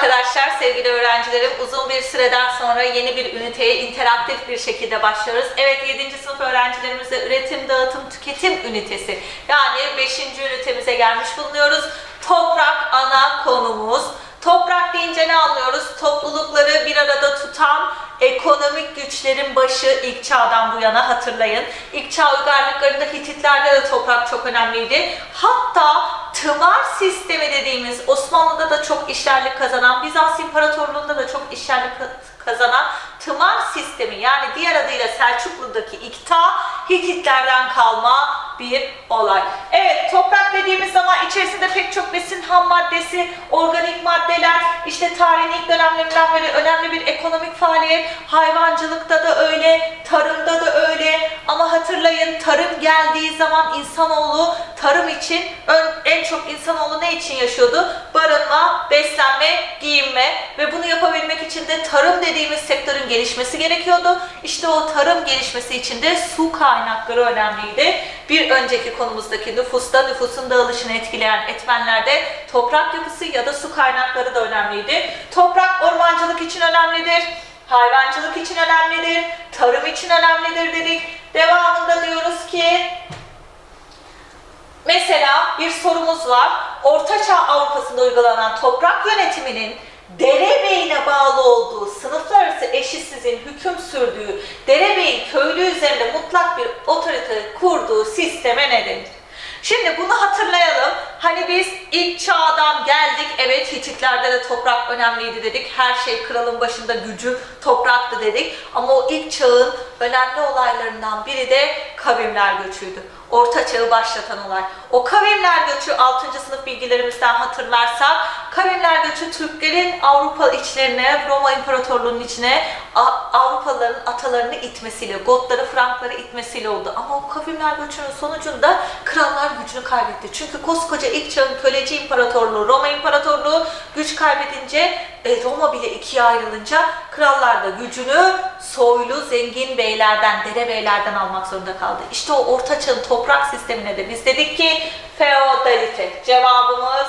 Arkadaşlar, sevgili öğrencilerim, uzun bir süreden sonra yeni bir üniteye interaktif bir şekilde başlıyoruz. Evet, 7. sınıf öğrencilerimizle üretim, dağıtım, tüketim ünitesi yani 5. ünitemize gelmiş bulunuyoruz. Toprak ana konumuz. Toprak deyince ne anlıyoruz? Toplulukları bir arada tutan ekonomik güçlerin başı ilk çağdan bu yana hatırlayın. İlk çağ uygarlıklarında Hititlerde de toprak çok önemliydi. Hatta tımar sistemi dediğimiz Osmanlı'da da çok işlerlik kazanan, Bizans İmparatorluğu'nda da çok işlerlik ka- kazanan tımar sistemi yani diğer adıyla Selçuklu'daki ikta Hititlerden kalma bir olay. Evet toprak dediğimiz zaman içerisinde pek çok besin ham maddesi, organik maddeler, işte tarihin ilk dönemlerinden beri önemli bir ekonomik faaliyet, hayvancılıkta da öyle, tarımda da öyle ama hatırlayın tarım geldiği zaman insanoğlu tarım için en çok insanoğlu ne için yaşıyordu? Barınma, beslenme, giyinme ve bunu yapabilmek için de tarım dediğimiz sektörün gelişmesi gerekiyordu. İşte o tarım gelişmesi için de su kaynakları önemliydi. Bir önceki konumuzdaki nüfusta nüfusun dağılışını etkileyen etmenlerde toprak yapısı ya da su kaynakları da önemliydi. Toprak ormancılık için önemlidir. Hayvancılık için önemlidir, tarım için önemlidir dedik. Devamında diyoruz ki Mesela bir sorumuz var. Ortaçağ Avrupa'sında uygulanan toprak yönetiminin derebeyine bağlı olduğu, sınıflar arası eşitsizliğin hüküm sürdüğü, derebeyin köylü üzerinde mutlak bir otorite kurduğu sisteme ne denir? Şimdi bunu hatırlayalım. Hani biz ilk çağdan geldik. Evet Hititlerde de toprak önemliydi dedik. Her şey kralın başında gücü topraktı dedik. Ama o ilk çağın önemli olaylarından biri de kavimler göçüydü. Orta çağı başlatan olay. O kavimler göçü 6. sınıf bilgilerimizden hatırlarsak kavimler göçü Türklerin Avrupa içlerine, Roma İmparatorluğu'nun içine Avrupalıların atalarını itmesiyle, Gotları, Frankları itmesiyle oldu. Ama o kavimler göçünün sonucunda krallar gücünü kaybetti. Çünkü koskoca ilk çağın köleci imparatorluğu, Roma İmparatorluğu güç kaybedince, e, Roma bile ikiye ayrılınca krallar da gücünü soylu, zengin beylerden, derebeylerden almak zorunda kaldı. İşte o orta çağın toprak sistemine de biz dedik ki feodalite. Cevabımız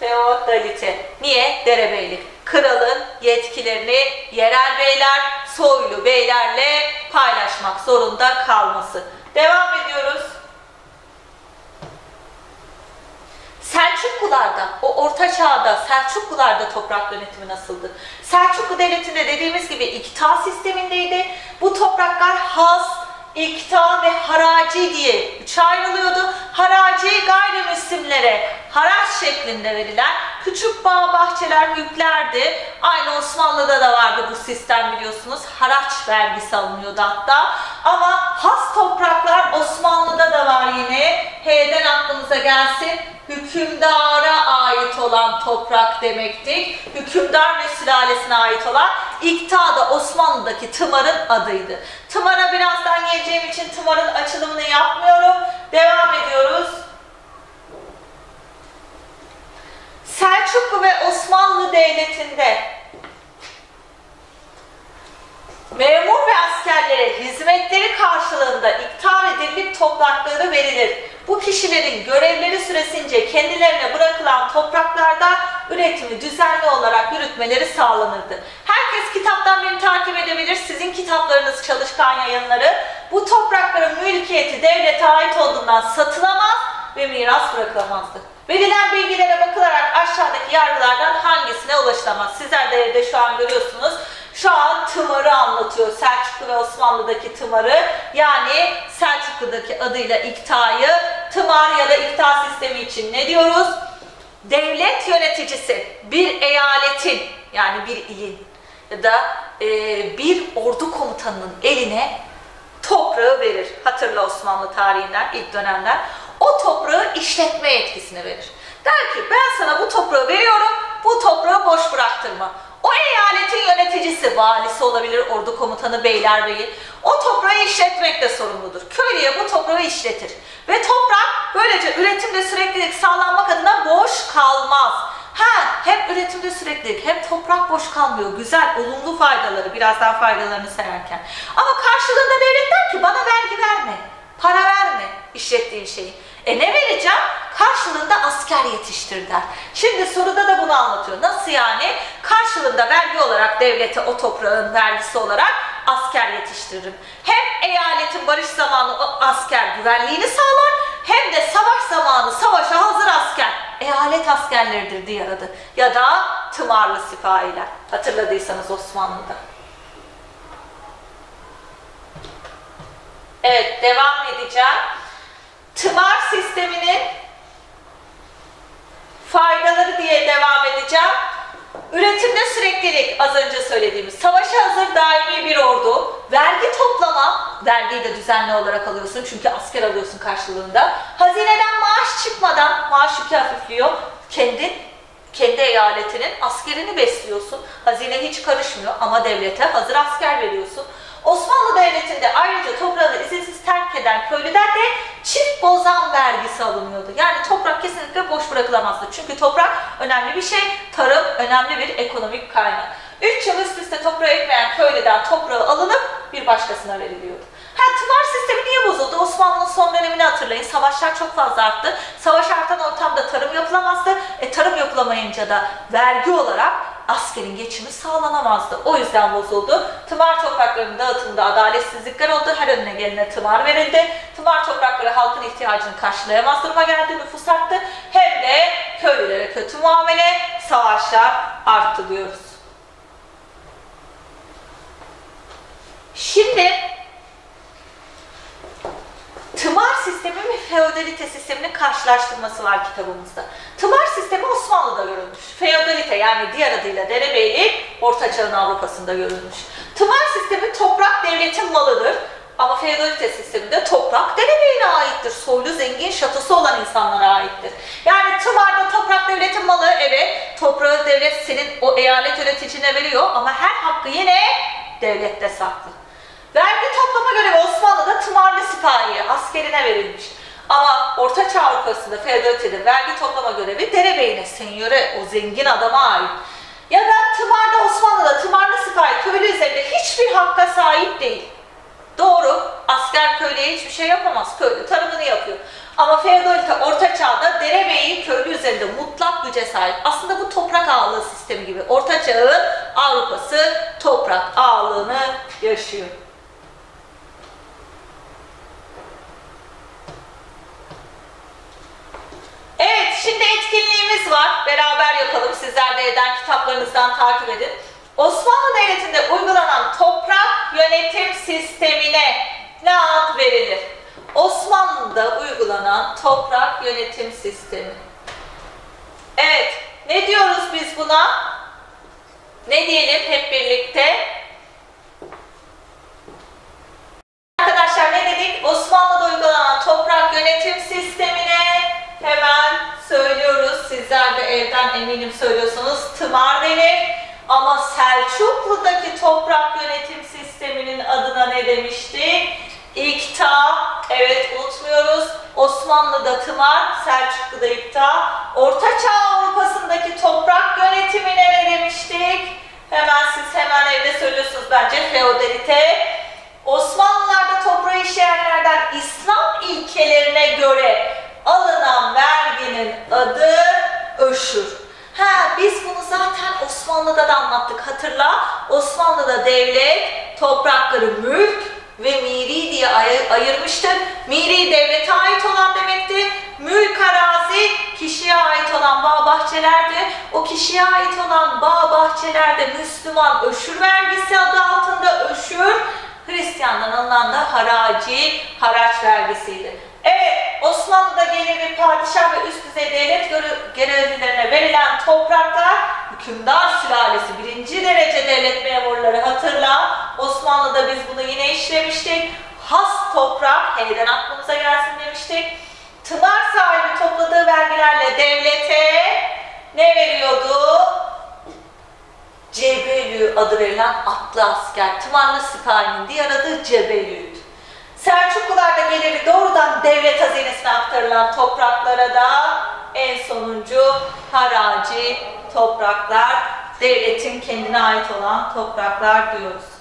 feodalite. Niye? Derebeylik. Kralın yetkilerini yerel beyler, soylu beylerle paylaşmak zorunda kalması. Devam ediyoruz. Selçuklularda, o orta çağda Selçuklularda toprak yönetimi nasıldı? Selçuklu Devleti'nde dediğimiz gibi ikta sistemindeydi. Bu topraklar has, ikta ve haraci diye üçe ayrılıyordu. Haraci gayrimüslimlere haraç şeklinde verilen küçük bağ bahçeler mülklerdi. Aynı Osmanlı'da da vardı bu sistem biliyorsunuz. Haraç vergisi alınıyordu hatta. Ama has topraklar Osmanlı'da da var yine. H'den aklımıza gelsin hükümdara ait olan toprak demektir. Hükümdar ve sülalesine ait olan İkta da Osmanlı'daki tımarın adıydı. Tımara birazdan geleceğim için tımarın açılımını yapmıyorum. Devam ediyoruz. Selçuklu ve Osmanlı Devleti'nde memur ve askerlere hizmetleri karşılığında ikta ve dirlik toprakları verilir. Bu kişilerin görevleri süresince kendilerine bırakılan topraklarda üretimi düzenli olarak yürütmeleri sağlanırdı. Herkes kitaptan beni takip edebilir. Sizin kitaplarınız çalışkan yayınları. Bu toprakların mülkiyeti devlete ait olduğundan satılamaz ve miras bırakılamazdı. Verilen bilgilere bakılarak aşağıdaki yargılardan hangisine ulaşılamaz? Sizler de evde şu an görüyorsunuz. Şu an tımarı anlatıyor. Selçuklu ve Osmanlı'daki tımarı. Yani Selçuklu'daki adıyla iktayı, tımar ya da ikta sistemi için ne diyoruz? Devlet yöneticisi bir eyaletin yani bir ilin ya da e, bir ordu komutanının eline toprağı verir. Hatırla Osmanlı tarihinden, ilk dönemler. O toprağı işletme yetkisine verir. Der ki ben sana bu toprağı veriyorum, bu toprağı boş bıraktırma. O eyaletin yöneticisi, valisi olabilir, ordu komutanı, beylerbeyi. O toprağı işletmekle sorumludur. Köylüye bu toprağı işletir. Ve toprak böylece üretimde süreklilik sağlanmak adına boş kalmaz. Ha, hem üretimde süreklilik hem toprak boş kalmıyor. Güzel, olumlu faydaları, birazdan faydalarını sayarken. Ama karşılığında devlet der ki bana vergi verme, para verme işlettiğin şeyi. E ne vereceğim? Karşılığında asker yetiştir der. Şimdi soruda da bunu anlatıyor. Nasıl yani? Karşılığında vergi olarak devlete o toprağın vergisi olarak asker yetiştiririm. Hem eyaletin barış zamanı asker güvenliğini sağlar hem de savaş zamanı savaşa hazır asker. Eyalet askerleridir diye adı. Ya da tımarlı sipahiler. Hatırladıysanız Osmanlı'da. Evet devam edeceğim. Tımar sisteminin faydaları diye devam edeceğim. Üretimde süreklilik az önce söylediğimiz. Savaşa hazır daimi bir ordu. Vergi toplama. Vergiyi de düzenli olarak alıyorsun çünkü asker alıyorsun karşılığında. Hazineden maaş çıkmadan maaş yükü hafifliyor. Kendi kendi eyaletinin askerini besliyorsun. Hazine hiç karışmıyor ama devlete hazır asker veriyorsun. Osmanlı Devleti'nde ayrıca toprağını izinsiz terk eden köylüden de çift bozan vergisi alınıyordu. Yani toprak kesinlikle boş bırakılamazdı. Çünkü toprak önemli bir şey, tarım önemli bir ekonomik kaynak. Üç yıl üst üste toprağı ekmeyen köylüden toprağı alınıp bir başkasına veriliyordu. Ha tımar sistemi niye bozuldu? Osmanlı'nın son dönemini hatırlayın. Savaşlar çok fazla arttı. Savaş artan ortamda tarım yapılamazdı. E, tarım yapılamayınca da vergi olarak askerin geçimi sağlanamazdı. O yüzden bozuldu. Tımar topraklarının dağıtımında adaletsizlikler oldu. Her önüne gelene tımar verildi. Tımar toprakları halkın ihtiyacını karşılayamaz duruma geldi. Nüfus arttı. Hem de köylülere kötü muamele, savaşlar arttı diyoruz. Şimdi Tımar sistemi ve feodalite sisteminin karşılaştırması var kitabımızda. Tımar sistemi Osmanlı'da görülmüş. Feodalite yani diğer adıyla derebeylik Orta Çağ'ın Avrupa'sında görülmüş. Tımar sistemi toprak devletin malıdır. Ama feodalite sisteminde toprak derebeyine aittir. Soylu, zengin, şatosu olan insanlara aittir. Yani tımarda toprak devletin malı evet. Toprağı devlet senin o eyalet yöneticine veriyor ama her hakkı yine devlette saklı. Vergi toplama görevi Osmanlı'da tımarlı sipahiye, askerine verilmiş. Ama Orta Çağ Avrupa'sında feodalitede vergi toplama görevi derebeyine, senyöre, o zengin adama ait. Ya da tımarda Osmanlı'da tımarlı sipahi köylü üzerinde hiçbir hakka sahip değil. Doğru, asker köylüye hiçbir şey yapamaz. Köylü tarımını yapıyor. Ama feodalite Orta Çağ'da derebeyi köylü üzerinde mutlak güce sahip. Aslında bu toprak ağalığı sistemi gibi. Orta Çağ'ın Avrupa'sı toprak ağalığını yaşıyor. Evet, şimdi etkinliğimiz var. Beraber yapalım. Sizler de eden kitaplarınızdan takip edin. Osmanlı Devleti'nde uygulanan toprak yönetim sistemine ne ad verilir? Osmanlı'da uygulanan toprak yönetim sistemi. Evet, ne diyoruz biz buna? Ne diyelim hep birlikte? Arkadaşlar ne dedik? Osmanlı'da uygulanan toprak yönetim hemen söylüyoruz. Sizler de evden eminim söylüyorsunuz. Tımar denir. Ama Selçuklu'daki toprak yönetim sisteminin adına ne demiştik? İkta. Evet unutmuyoruz. Osmanlı'da tımar, Selçuklu'da ikta. Orta Çağ Avrupa'sındaki toprak yönetimine ne demiştik? Hemen siz hemen evde söylüyorsunuz bence feodalite. Osmanlılarda toprağı işleyenlerden İslam ilkelerine göre adı öşür. Ha biz bunu zaten Osmanlı'da da anlattık hatırla. Osmanlı'da devlet toprakları mülk ve miri diye ay- ayırmıştı. Miri devlete ait olan demekti. Mülk arazi kişiye ait olan bağ bahçelerdi. O kişiye ait olan bağ bahçelerde Müslüman öşür vergisi adı altında öşür Hristiyandan alınan da haraci, haraç vergisiydi. Evet, Osmanlı'da geliri padişah ve üst düzey devlet görevlilerine verilen topraklar hükümdar sülalesi birinci derece devlet memurları hatırla. Osmanlı'da biz bunu yine işlemiştik. Has toprak, yeniden aklımıza gelsin demiştik. Tımar sahibi topladığı vergilerle devlete ne veriyordu? Cebelü adı verilen atlı asker, Tımarlı Sipahi'nin diğer adı Cebelü'ydü. Selçuklularda geliri doğrudan devlet hazinesine aktarılan topraklara da en sonuncu haraci topraklar, devletin kendine ait olan topraklar diyoruz.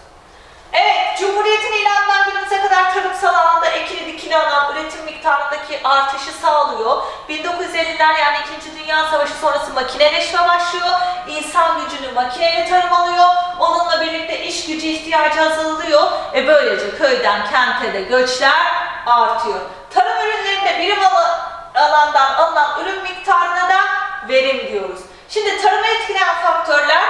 Evet, Cumhuriyet'in ilanından günümüze kadar tarımsal alanda ekili dikili alan üretim miktarındaki artışı sağlıyor. 1950'ler yani 2. Dünya Savaşı sonrası makineleşme başlıyor. İnsan gücünü makineyle tarım alıyor. Onunla birlikte iş gücü ihtiyacı azalıyor. E böylece köyden kente de göçler artıyor. Tarım ürünlerinde birim alandan alınan ürün miktarına da verim diyoruz. Şimdi tarımı etkileyen faktörler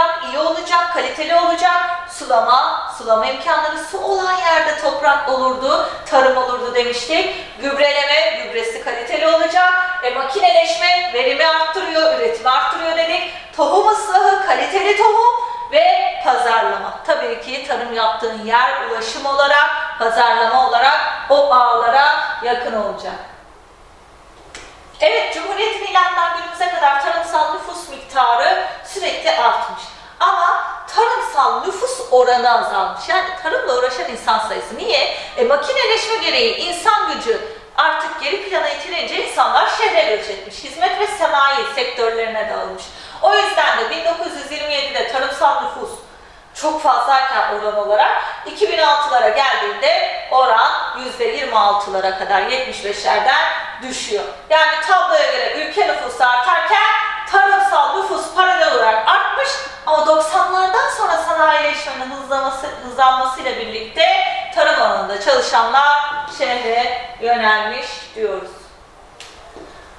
toprak iyi olacak, kaliteli olacak, sulama, sulama imkanları su olan yerde toprak olurdu, tarım olurdu demiştik. Gübreleme, gübresi kaliteli olacak. E, makineleşme, verimi arttırıyor, üretimi arttırıyor dedik. Tohum ıslahı, kaliteli tohum ve pazarlama. Tabii ki tarım yaptığın yer ulaşım olarak, pazarlama olarak o ağlara yakın olacak. Evet, Cumhuriyet'in ilanından günümüze kadar tarımsal nüfus miktarı sürekli artmış. Ama tarımsal nüfus oranı azalmış. Yani tarımla uğraşan insan sayısı. Niye? E, makineleşme gereği insan gücü artık geri plana itilince insanlar şehre göç etmiş. Hizmet ve sanayi sektörlerine dağılmış. O yüzden de 1927'de tarımsal nüfus çok fazlayken oran olarak 2006'lara geldiğinde oran %26'lara kadar 75'lerden düşüyor. Yani tabloya göre ülke nüfusu artarken tarımsal nüfus paralel olarak artmış ama 90'lardan sonra sanayileşmenin hızlaması, hızlanmasıyla birlikte tarım alanında çalışanlar şehre yönelmiş diyoruz.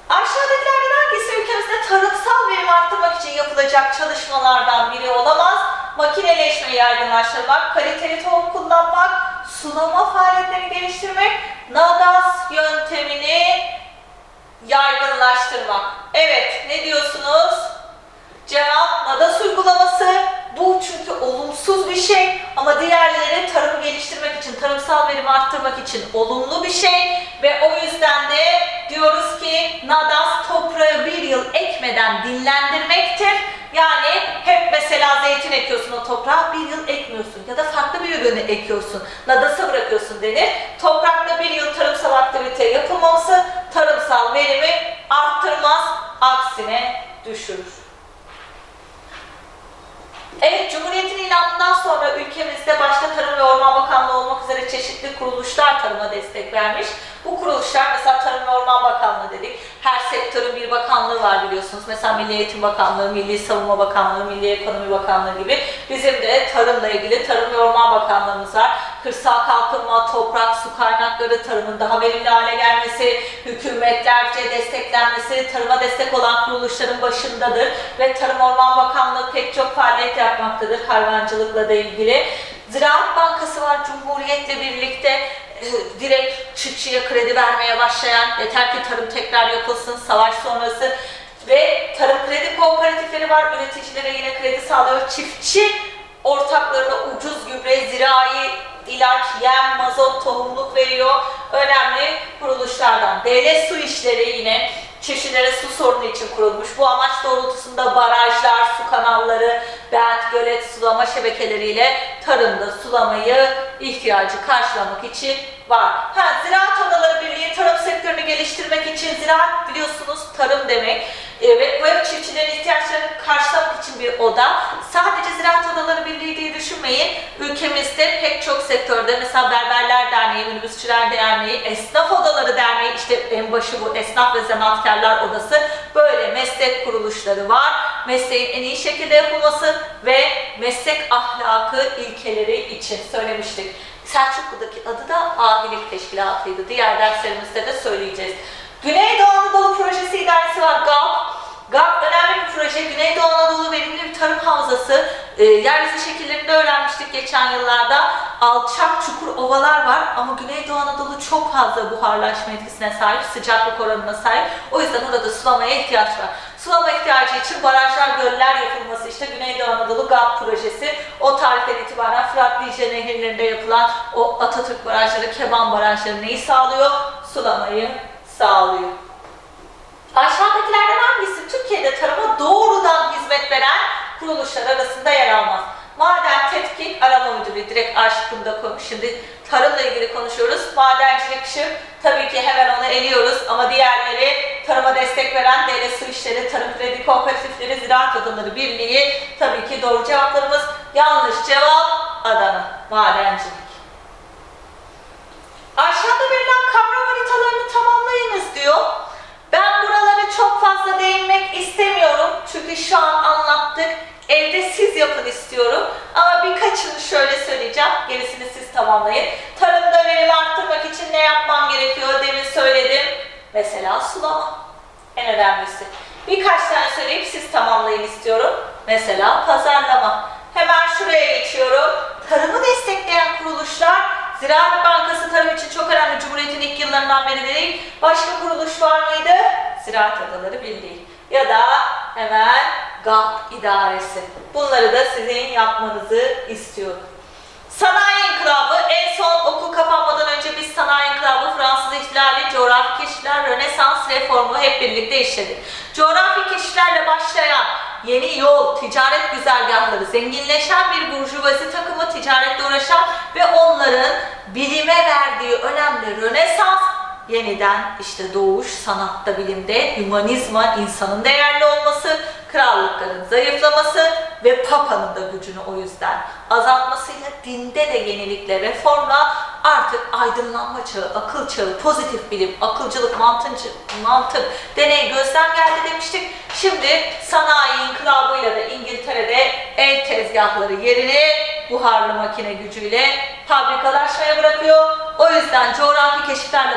Aşağıdakilerden hangisi ülkemizde tarımsal verim arttırmak için yapılacak çalışmalardan biri olamaz? Makineleşmeyi yaygınlaştırmak, kaliteli tohum kullanmak, sulama faaliyetlerini geliştirmek, nadas yöntemini yaygınlaştırmak. Evet, ne diyorsunuz? Cevap nadas uygulaması. Bu çünkü olumsuz bir şey ama diğerleri tarım geliştirmek için, tarımsal verimi arttırmak için olumlu bir şey ve o yüzden de diyoruz ki nadas toprağı bir yıl ekmeden dinlendirmektir. Yani hep mesela zeytin ekiyorsun o toprağa bir yıl ekmiyorsun ya da farklı bir ürünü ekiyorsun. Nadasa bırakıyorsun denir. Toprakta bir yıl tarımsal aktivite yapılmaması tarımsal verimi arttırmaz, aksine düşürür. Evet, Cumhuriyet'in ilanından sonra ülkemizde başta Tarım ve Orman Bakanlığı olmak üzere çeşitli kuruluşlar tarıma destek vermiş. Bu kuruluşlar mesela Tarım ve Orman Bakanlığı dedik. Her sektörün bir bakanlığı var biliyorsunuz. Mesela Milli Eğitim Bakanlığı, Milli Savunma Bakanlığı, Milli Ekonomi Bakanlığı gibi. Bizim de tarımla ilgili Tarım ve Orman Bakanlığımız var. Kırsal kalkınma, toprak, su kaynakları, tarımın daha verimli hale gelmesi, hükümetlerce desteklenmesi, tarıma destek olan kuruluşların başındadır. Ve Tarım Orman Bakanlığı pek çok faaliyet yapmaktadır hayvancılıkla da ilgili. Ziraat Bankası var Cumhuriyet'le birlikte e, direkt çiftçiye kredi vermeye başlayan, yeter ki tarım tekrar yapılsın, savaş sonrası ve tarım kredi kooperatifleri var, üreticilere yine kredi sağlıyor. Çiftçi ortaklarına ucuz gübre, zirai ilaç, yem, mazot, tohumluk veriyor. Önemli kuruluşlardan. Devlet su işleri yine çeşitlere su sorunu için kurulmuş. Bu amaç doğrultusunda barajlar, su kanalları, bent, gölet, sulama şebekeleriyle tarımda sulamayı ihtiyacı karşılamak için var. Ha, Ziraat Odaları Birliği tarım sektörünü geliştirmek için ziraat biliyorsunuz tarım demek ve bu çiftçilerin ihtiyaçlarını karşılamak için bir oda. Sadece Ziraat Odaları Birliği diye düşünmeyin. Ülkemizde pek çok sektörde mesela Berberler Derneği, Minibüsçüler Derneği, Esnaf Odaları Derneği işte en başı bu Esnaf ve Zanaatkarlar Odası böyle meslek kuruluşları var. Mesleğin en iyi şekilde yapılması ve meslek ahlakı ilkeleri için söylemiştik. Selçuklu'daki adı da Ahilik Teşkilatı'ydı. Diğer derslerimizde de söyleyeceğiz. Güneydoğu Anadolu Projesi İdaresi var GAP. GAP önemli bir proje. Güneydoğu Anadolu verimli bir tarım havzası. E, yeryüzü şekillerinde öğrenmiştik geçen yıllarda. Alçak çukur ovalar var ama Güneydoğu Anadolu çok fazla buharlaşma etkisine sahip, sıcaklık oranına sahip. O yüzden orada sulamaya ihtiyaç var. Sulama ihtiyacı için barajlar, göller yapılması işte Güneydoğu Anadolu GAP projesi. O tarihten itibaren Fırat Dicle nehirlerinde yapılan o Atatürk barajları, Keban barajları neyi sağlıyor? Sulamayı sağlıyor. Aşağıdakilerden hangisi Türkiye'de tarıma doğrudan hizmet veren kuruluşlar arasında yer almaz? Maden Tetkik Arama Müdürlüğü direkt A şıkkında koymuş. Şimdi tarımla ilgili konuşuyoruz. Madencilik şık. Tabii ki hemen onu eliyoruz ama diğerleri tarıma destek veren devlet su işleri, tarım kredi kooperatifleri, ziraat odaları birliği tabii ki doğru cevaplarımız. Yanlış cevap Adana, madencilik. Fazla değinmek istemiyorum. Çünkü şu an anlattık. Evde siz yapın istiyorum. Ama birkaçını şöyle söyleyeceğim. Gerisini siz tamamlayın. Tarımda verimi arttırmak için ne yapmam gerekiyor? Demin söyledim. Mesela sulama. En önemlisi. Birkaç tane söyleyip siz tamamlayın istiyorum. Mesela pazarlama. Hemen şuraya geçiyorum. Tarımı destekleyen kuruluşlar Ziraat Bankası tarım için çok önemli. Cumhuriyet'in ilk yıllarından beri değil. Başka kuruluş var mıydı? Ziraat Odaları Birliği. Ya da hemen GAP İdaresi. Bunları da sizin yapmanızı istiyorum. Sanayi İnkılabı en son okul kapanmadan önce biz Sanayi İnkılabı, Fransız İhtilali, coğrafi keşifler, Rönesans reformu hep birlikte işledik. Coğrafi keşiflerle başlayan yeni yol, ticaret güzergahları, zenginleşen bir burjuvazi takımı ticaretle uğraşan ve onların bilime verdiği önemli Rönesans yeniden işte doğuş, sanatta, bilimde, hümanizma, insanın değerli olması, krallıkların zayıflaması ve Papa'nın da gücünü o yüzden azaltmasıyla dinde de yenilikle, reformla artık aydınlanma çağı, akıl çağı, pozitif bilim, akılcılık, mantıncı, mantık, deney, gözlem geldi demiştik. Şimdi sanayi inkılabıyla da İngiltere'de el tezgahları yerini buharlı makine gücüyle fabrikalaşmaya bırakıyor. O yüzden coğrafi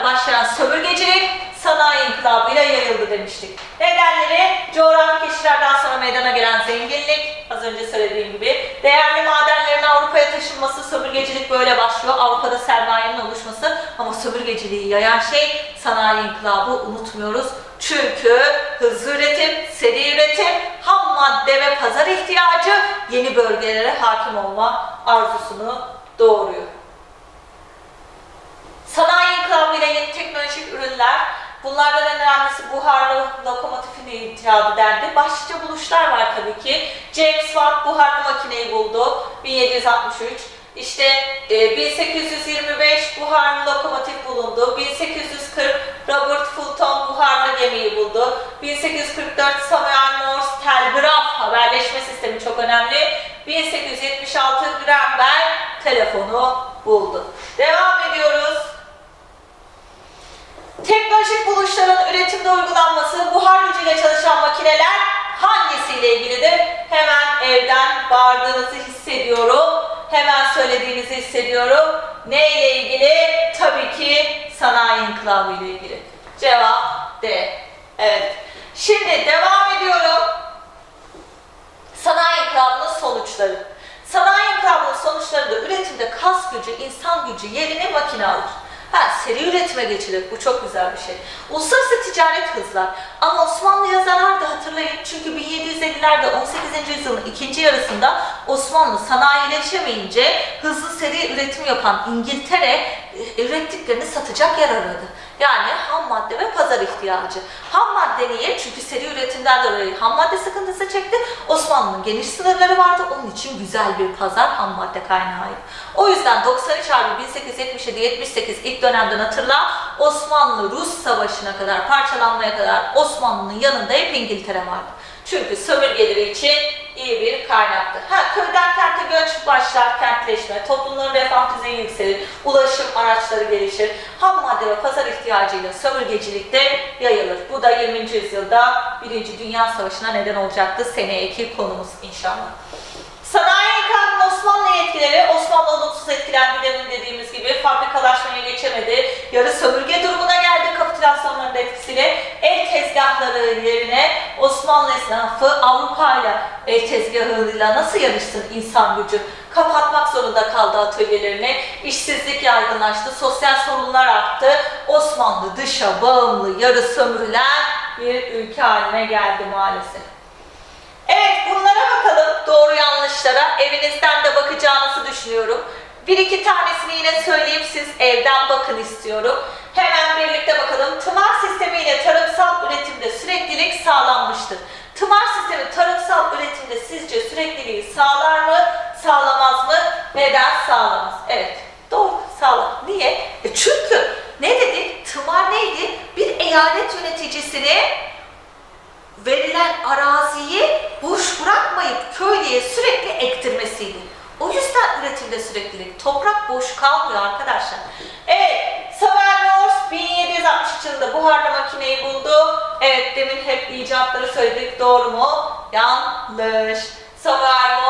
başlayan sömürgecilik sanayi inkılabıyla yayıldı demiştik. Nedenleri coğrafi keşiflerden sonra meydana gelen zenginlik, az önce söylediğim gibi, değerli madenlerin Avrupa'ya taşınması, sömürgecilik böyle başlıyor. Avrupa'da sermayenin oluşması ama sömürgeciliği yayan şey sanayi inkılabı unutmuyoruz. Çünkü hızlı üretim, seri üretim, ham madde ve pazar ihtiyacı yeni bölgelere hakim olma arzusunu doğuruyor. Sanayi inkılabıyla yeni teknolojik ürünler, bunlardan en önemlisi buharlı lokomotifin icadı dendi. Başlıca buluşlar var tabii ki. James Watt buharlı makineyi buldu 1763. İşte e, 1825 buharlı lokomotif bulundu. 1840 Robert Fulton buharlı gemiyi buldu. 1844 Samuel Morse telgraf haberleşme sistemi çok önemli. 1876 Graham Bell telefonu buldu. Devam ediyoruz. Teknolojik buluşların üretimde uygulanması, buhar gücüyle çalışan makineler hangisiyle ilgilidir? Hemen evden bağırdığınızı hissediyorum. Hemen söylediğinizi hissediyorum. Ne ile ilgili? Tabii ki sanayi inkılabı ile ilgili. Cevap D. Evet. Şimdi devam ediyorum. Sanayi inkılabının sonuçları. Sanayi inkılabının sonuçlarında üretimde kas gücü, insan gücü yerini makine alır. Ha, seri üretime geçilir. Bu çok güzel bir şey. Uluslararası ticaret hızlar. Ama Osmanlı'ya zarar da hatırlayın. Çünkü 1750'lerde 18. yüzyılın ikinci yarısında Osmanlı sanayileşemeyince hızlı seri üretim yapan İngiltere e, ürettiklerini satacak yer aradı. Yani ham madde ve pazar ihtiyacı. Ham madde niye? Çünkü seri üretimden dolayı ham madde sıkıntısı çekti. Osmanlı'nın geniş sınırları vardı. Onun için güzel bir pazar ham madde kaynağıydı. O yüzden 93 Harbi 1877-78 ilk dönemden hatırla Osmanlı-Rus savaşına kadar parçalanmaya kadar Osmanlı'nın yanında hep İngiltere vardı. Çünkü sömürgeleri için iyi bir kaynaktı. Ha, köyden kente göç başlar, kentleşme, toplumların refah düzeyi yükselir, ulaşım araçları gelişir, ham madde ve pazar ihtiyacıyla sömürgecilik de yayılır. Bu da 20. yüzyılda 1. Dünya Savaşı'na neden olacaktı. Seneye konumuz inşallah. Sanayi inkılabının Osmanlı etkileri, Osmanlı olumsuz etkilendi demin dediğimiz gibi fabrikalaşmaya geçemedi. Yarı sömürge durumuna geldi kapitülasyonların etkisiyle. El tezgahları yerine Osmanlı esnafı Avrupa ile el tezgahıyla nasıl yarışsın insan gücü? Kapatmak zorunda kaldı atölyelerini, işsizlik yaygınlaştı, sosyal sorunlar arttı. Osmanlı dışa bağımlı, yarı sömürülen bir ülke haline geldi maalesef. Evet bunlara bakalım doğru yanlışlara. Evinizden de bakacağınızı düşünüyorum. Bir iki tanesini yine söyleyip siz evden bakın istiyorum. Hemen birlikte bakalım. Tımar sistemiyle tarımsal üretimde süreklilik sağlanmıştır. Tımar sistemi tarımsal üretimde sizce sürekliliği sağlar mı, sağlamaz mı? Neden sağlamaz? Evet, doğru sağlar. Niye? E çünkü ne dedik? Tımar neydi? Bir eyalet yöneticisini verilen köylüye sürekli ektirmesiydi. O yüzden üretimde Toprak boş kalmıyor arkadaşlar. Evet, Samuel Morse 1763 yılında buharlı makineyi buldu. Evet, demin hep icatları söyledik. Doğru mu? Yanlış. Samuel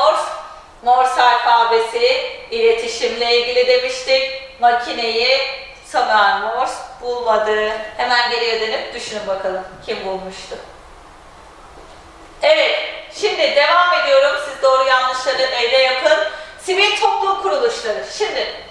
Morse, alfabesi, iletişimle ilgili demiştik. Makineyi Samuel Morse bulmadı. Hemen geriye dönüp düşünün bakalım kim bulmuştu. Evet, şimdi devam ediyorum. Siz doğru yanlışları evde yapın. Sivil toplum kuruluşları. Şimdi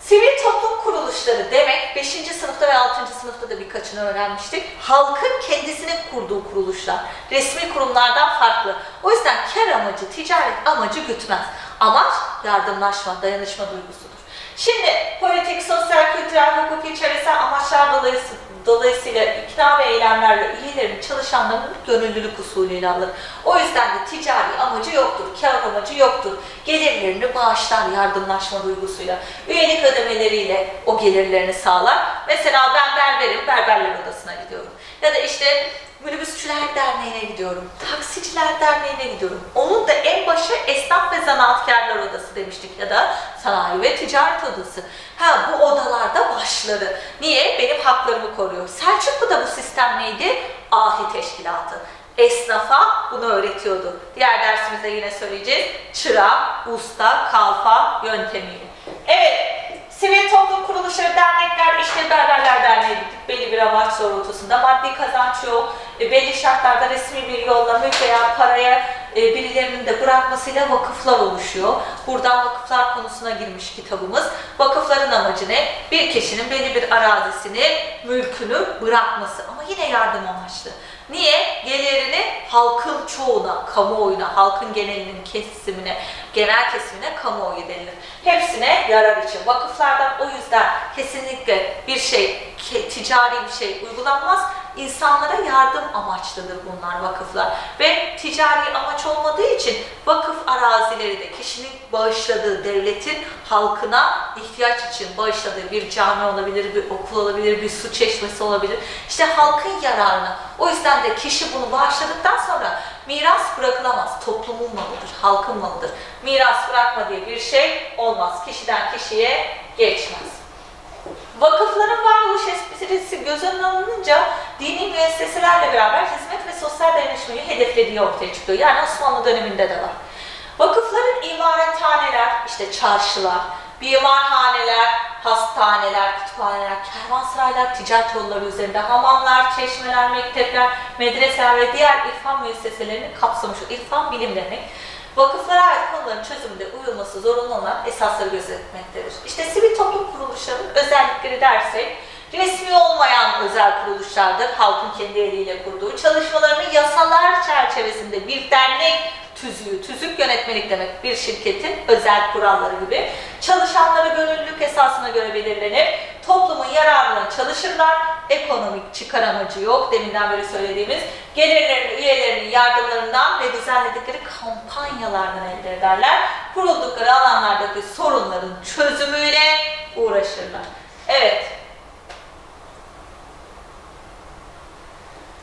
sivil toplum kuruluşları demek 5. sınıfta ve 6. sınıfta da birkaçını öğrenmiştik. Halkın kendisinin kurduğu kuruluşlar. Resmi kurumlardan farklı. O yüzden kar amacı, ticaret amacı gütmez. Amaç yardımlaşma, dayanışma duygusudur. Şimdi politik, sosyal, kültürel, hukuki, çevresel amaçlar dolayısıyla Dolayısıyla ikna ve eylemlerle üyelerin çalışanların gönüllülük usulüyle alır. O yüzden de ticari amacı yoktur, kar amacı yoktur. Gelirlerini bağışlar yardımlaşma duygusuyla. Üyelik ödemeleriyle o gelirlerini sağlar. Mesela ben berberim, berberler odasına gidiyorum. Ya da işte minibüsçüler derneğine gidiyorum, taksiciler derneğine gidiyorum. Onun da en başı esnaf ve zanaatkarlar odası demiştik ya da sanayi ve ticaret odası. Ha bu odalarda başları. Niye? Benim haklarımı koruyor. Selçuklu'da bu sistem neydi? Ahi teşkilatı. Esnafa bunu öğretiyordu. Diğer dersimizde yine söyleyeceğiz. Çıra, usta, kalfa yöntemiyle. Evet, Sivil toplum kuruluşları, dernekler, işte berberler derneği belli bir amaç doğrultusunda. Maddi kazanç yok, e, belli şartlarda resmi bir yolla mülk veya paraya e, birilerinin de bırakmasıyla vakıflar oluşuyor. Buradan vakıflar konusuna girmiş kitabımız. Vakıfların amacı ne? Bir kişinin belli bir arazisini, mülkünü bırakması ama yine yardım amaçlı. Niye? Gelirini halkın çoğuna, kamuoyuna, halkın genelinin kesimine, genel kesimine kamuoyu denilir. Hepsine yarar için. Vakıflardan o yüzden kesinlikle bir şey, ticari bir şey uygulanmaz. İnsanlara yardım amaçlıdır bunlar vakıflar. Ve ticari amaç olmadığı için vakıf arazileri de kişinin bağışladığı, devletin halkına ihtiyaç için bağışladığı bir cami olabilir, bir okul olabilir, bir su çeşmesi olabilir. İşte halkın yararına. O yüzden de kişi bunu bağışladıktan sonra miras bırakılamaz. Toplumun malıdır, halkın malıdır. Miras bırakma diye bir şey olmaz. Kişiden kişiye geçmez. Vakıfların varoluş esprisi göz önüne alınınca dini müesseselerle beraber hizmet ve sosyal dayanışmayı hedeflediği ortaya çıkıyor. Yani Osmanlı döneminde de var. Vakıfların imarethaneler, işte çarşılar, bimarhaneler, hastaneler, kütüphaneler, kervansaraylar, ticaret yolları üzerinde hamamlar, çeşmeler, mektepler, medreseler ve diğer irfan müesseselerini kapsamış. İrfan bilim demek. Vakıflara ait konuların çözümünde uyulması zorunlu olan esasları gözetmektedir. İşte sivil toplum kuruluşlarının özellikleri dersek, resmi olmayan özel kuruluşlardır, halkın kendi eliyle kurduğu çalışmalarını yasalar çerçevesinde bir dernek tüzüğü, tüzük yönetmelik demek bir şirketin özel kuralları gibi. Çalışanları gönüllülük esasına göre belirlenir. Toplumun yararına çalışırlar. Ekonomik çıkar amacı yok. Deminden beri söylediğimiz gelirlerini, üyelerinin yardımlarından ve düzenledikleri kampanyalardan elde ederler. Kuruldukları alanlardaki sorunların çözümüyle uğraşırlar. Evet,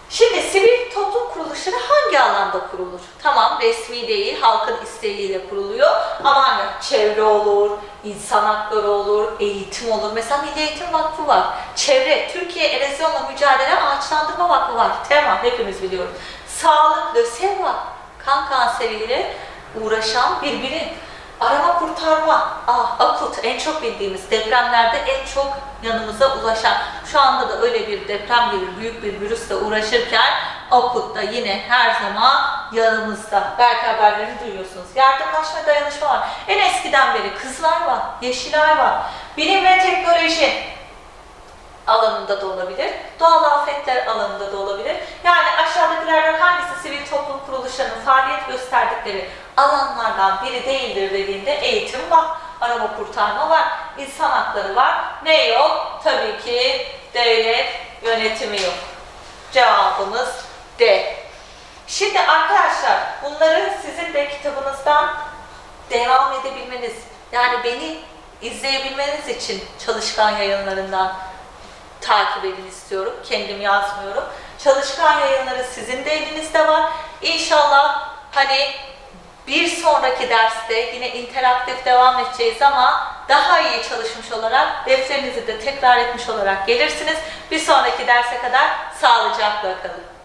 Şimdi sivil toplum kuruluşları hangi alanda kurulur? Tamam resmi değil, halkın isteğiyle kuruluyor ama hani çevre olur, insan hakları olur, eğitim olur. Mesela Milli Eğitim Vakfı var. Çevre, Türkiye Erozyonla Mücadele Ağaçlandırma Vakfı var. TEMA hepimiz biliyoruz. Sağlık, LÖSEV var. Kan kanseriyle uğraşan bir birim. Arama kurtarma, ah, akut en çok bildiğimiz depremlerde en çok yanımıza ulaşan. Şu anda da öyle bir deprem gibi büyük bir virüsle uğraşırken akut da yine her zaman yanımızda. Belki haberlerini duyuyorsunuz. Yardımlaşma, dayanışma var. En eskiden beri kızlar var, yeşilay var. Bilim ve teknoloji, alanında da olabilir, doğal afetler alanında da olabilir. Yani aşağıdakilerden hangisi sivil toplum kuruluşlarının faaliyet gösterdikleri alanlardan biri değildir dediğinde eğitim var, arama kurtarma var, insan hakları var. Ne yok? Tabii ki devlet yönetimi yok. Cevabımız D. Şimdi arkadaşlar bunları sizin de kitabınızdan devam edebilmeniz, yani beni izleyebilmeniz için çalışkan yayınlarından takip edin istiyorum. Kendim yazmıyorum. Çalışkan yayınları sizin de elinizde var. İnşallah hani bir sonraki derste yine interaktif devam edeceğiz ama daha iyi çalışmış olarak, defterinizi de tekrar etmiş olarak gelirsiniz. Bir sonraki derse kadar sağlıcakla kalın.